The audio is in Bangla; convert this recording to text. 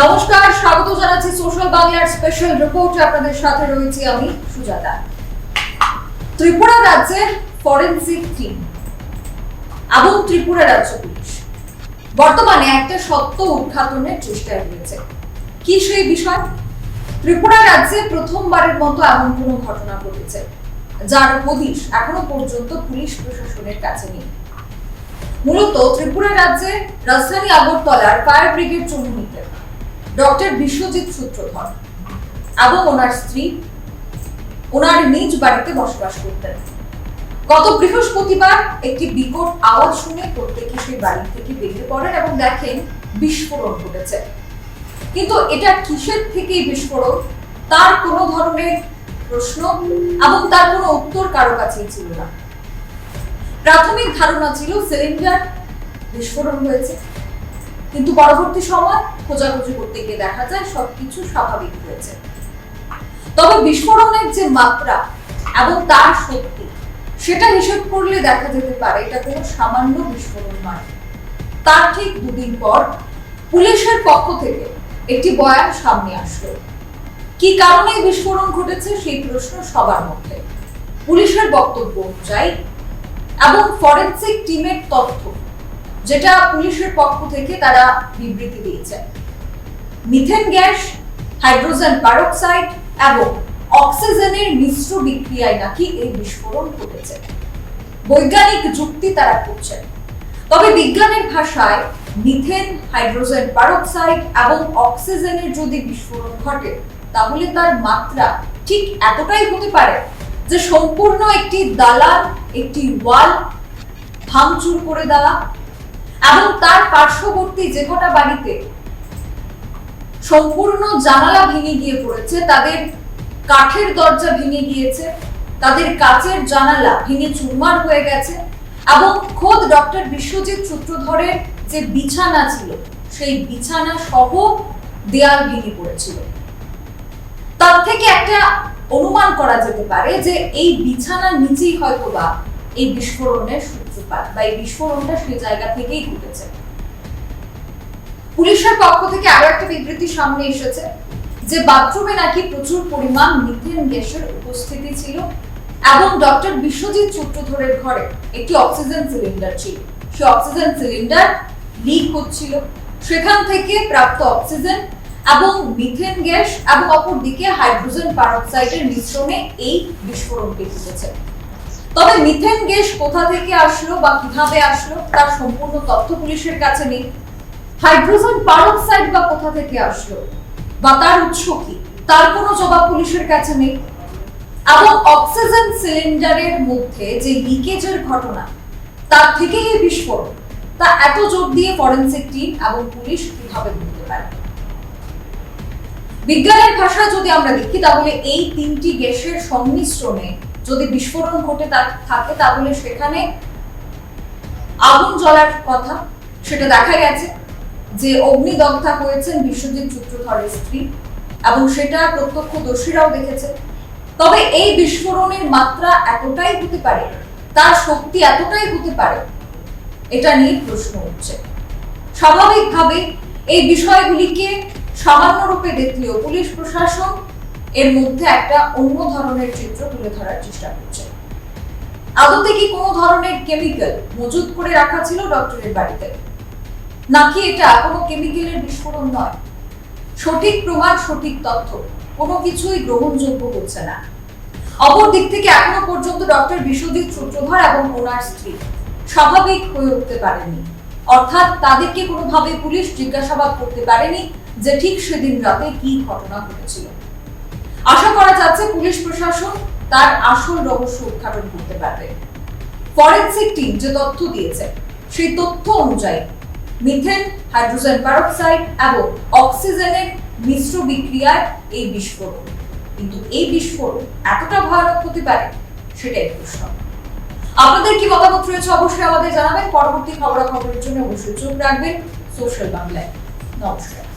নমস্কার, স্বাগত জানাচ্ছি সোশ্যাল বাংলার স্পেশাল রিপোর্টে আপনাদের সাথে রয়েছি আমি সুজাতা। ত্রিপুরা রাজ্যের ফরেনসিক টিম এবং ত্রিপুরা রাজ্য পুলিশ। বর্তমানে একটা সত্য উদ্ঘাটনের চেষ্টায় রয়েছে। কি সেই বিষয়? ত্রিপুরা রাজ্যে প্রথমবারের মতো এমন কোনো ঘটনা ঘটেছে, যার হদিশ এখনও পর্যন্ত পুলিশ প্রশাসনের কাছে নেই। মূলত ত্রিপুরা রাজ্যের রাজধানী আগরতলার ফায়ার ব্রিগেড চমুনিতে ডক্টর বিশ্বজিৎ সূত্রধর এবং ওনার স্ত্রী ওনার নিজ বাড়িতে বসবাস করতেন। গত বৃহস্পতিবার একটি বিকট আওয়াজ শুনে প্রত্যেকে সেই বাড়ি থেকে বেরিয়ে পড়েন এবং দেখেন বিস্ফোরণ ঘটেছে। কিন্তু এটা কিসের থেকে বিস্ফোরণ? তার কোনো ধরনের প্রশ্ন এবং তার কোনো উত্তর কারও কাছেই ছিল না। প্রাথমিক ধারণা ছিল সিলিন্ডার বিস্ফোরণ হয়েছে। কিন্তু পরবর্তী সময় খোঁজাখুঁজি করতে গিয়ে দেখা যায় সবকিছু স্বাভাবিক হয়েছে। তবে বিস্ফোরণের যে মাত্রা এবং তার শক্তি, সেটা হিসেব করলে দেখা যেতে পারে এটা কোনো সামান্য বিস্ফোরণ নয়। তার ঠিক দুদিন পর পুলিশের পক্ষ থেকে একটি বয়ান সামনে আসলো। কি কারণে বিস্ফোরণ ঘটেছে সেই প্রশ্ন সবার মধ্যে। পুলিশের বক্তব্য অনুযায়ী এবং ফরেনসিক টিমের তথ্য যেটা পুলিশের পক্ষ থেকে তারা বিবৃতি দিয়েছে। মিথেন গ্যাস, হাইড্রোজেন পারক্সাইড এবং অক্সিজেনের মিশ্র বিক্রিয়ায় নাকি এই বিস্ফোরণ ঘটেছে। বৈজ্ঞানিক যুক্তি তারা করছে তবে বিজ্ঞানের ভাষায় মিথেন, হাইড্রোজেন পারক্সাইড এবং অক্সিজেনের যদি বিস্ফোরণ ঘটে, তাহলে তার মাত্রা ঠিক এতটাই হতে পারে যে সম্পূর্ণ একটি দালান, একটি ওয়াল ভাঙচুর করে দেওয়া এবং তার পার্শ্ববর্তী যে কটা বাড়িতে সম্পূর্ণ জানালা ভেঙে গিয়ে পড়েছে, তাদের কাঠের দরজা ভেঙে গিয়েছে, তাদের কাচের জানালা ভেঙে চুরমার হয়ে গেছে এবং খোদ ডক্টর বিশ্বজিৎ সূত্রধরের যে বিছানা ছিল, সেই বিছানা সহ দেয়াল ভেঙে পড়েছিল। তার থেকে একটা অনুমান করা যেতে পারে যে এই বিছানার নিচেই হয়তো বা এই বিস্ফোরণের সূত্রপাত বা এই বিস্ফোরণটা সেই জায়গা থেকেই ঘটেছে। পুলিশের পক্ষ থেকে আরও একটা বিবৃতি সামনে এসেছে যে বাথরুমে নাকি প্রচুর পরিমাণ মিথেন গ্যাসের উপস্থিতি ছিল এবং ডক্টর বিশ্বজিৎ সূত্রধরের ঘরে একটি অক্সিজেন সিলিন্ডার ছিল। সেই অক্সিজেন সিলিন্ডার লিক হচ্ছিল। সেখান থেকে প্রাপ্ত অক্সিজেন এবং মিথেন গ্যাস এবং অপরদিকে হাইড্রোজেন পারক্সাইডের মিশ্রণে এই বিস্ফোরণটি ঘটেছে। তবে মিথেন গ্যাস কোথা থেকে আসলো বা কীভাবে আসলো, তার সম্পূর্ণ তথ্য পুলিশের কাছে নেই। হাইড্রোজেন পারক্সাইড বা কোথা থেকে আসলো, বা তার উৎস কি, তার কোনো জবাব পুলিশের কাছে নেই। এবং অক্সিজেন সিলিন্ডারের মধ্যে যে লিকেজের ঘটনা, তার থেকে এই বিস্ফোরণ, তা এত জোর দিয়ে ফরেনসিক টিম এবং পুলিশ কীভাবে বুঝতে পারে? বিজ্ঞানের ভাষায় যদি আমরা দেখি তাহলে এই তিনটি গ্যাসের সংমিশ্রণে যদি বিস্ফোরণ ঘটে থাকে, তাহলে সেখানে আগুন জ্বলার কথা সেটা দেখা গেছে যে অগ্নিদগ্ধা হয়েছেন বিশ্বজিৎ সূত্রধরের স্ত্রী এবং সেটা প্রত্যক্ষদর্শীরাও দেখেছে। তবে এই বিস্ফোরণের মাত্রা এতটাই হতে পারে, তার শক্তি এতটাই হতে পারে, এটা নিয়ে প্রশ্ন উঠছে। স্বাভাবিকভাবে এই বিষয়গুলিকে সামান্য রূপে দেখলেও পুলিশ প্রশাসন এর মধ্যে একটা অন্য ধরনের চিত্র তুলে ধরার চেষ্টা করছে। আদতে কি কোনো ধরনের কেমিক্যাল মজুত করে রাখা ছিল ডক্টরের বাড়িতে? নাকি এটা কোনো কেমিক্যালের বিস্ফোরণ নয়? সঠিক প্রমাণ, সঠিক তথ্য কোনো কিছুই গ্রহণযোগ্য হচ্ছে না। অপর দিক থেকে এখনও পর্যন্ত ডক্টর বিশ্বজিৎ সূত্রধর এবং ওনার স্ত্রী স্বাভাবিক হয়ে উঠতে পারেনি। অর্থাৎ তাদেরকে কোনোভাবে পুলিশ জিজ্ঞাসাবাদ করতে পারেনি যে ঠিক সেদিন রাতে কি ঘটনা ঘটেছিল। আশা করা যাচ্ছে পুলিশ প্রশাসন তার আসল রহস্য উদ্ঘাটন করতে পারবে। ফরেনসিক টিম যে তথ্য দিয়েছে, সেই তথ্য অনুযায়ী মিথেন, হাইড্রোজেন পারক্সাইড এবং অক্সিজেনের মিশ্র বিক্রিয়ায় এই বিস্ফোরণ। কিন্তু এই বিস্ফোরণ এতটা ভয়ানক হতে পারে, সেটাই প্রশ্ন। আপনাদের কি মতামত রয়েছে অবশ্যই আমাদের জানাবেন। পরবর্তী খবরাখবরের জন্য অবশ্যই চোখ রাখবেন। সোশ্যাল বাংলায়। নমস্কার।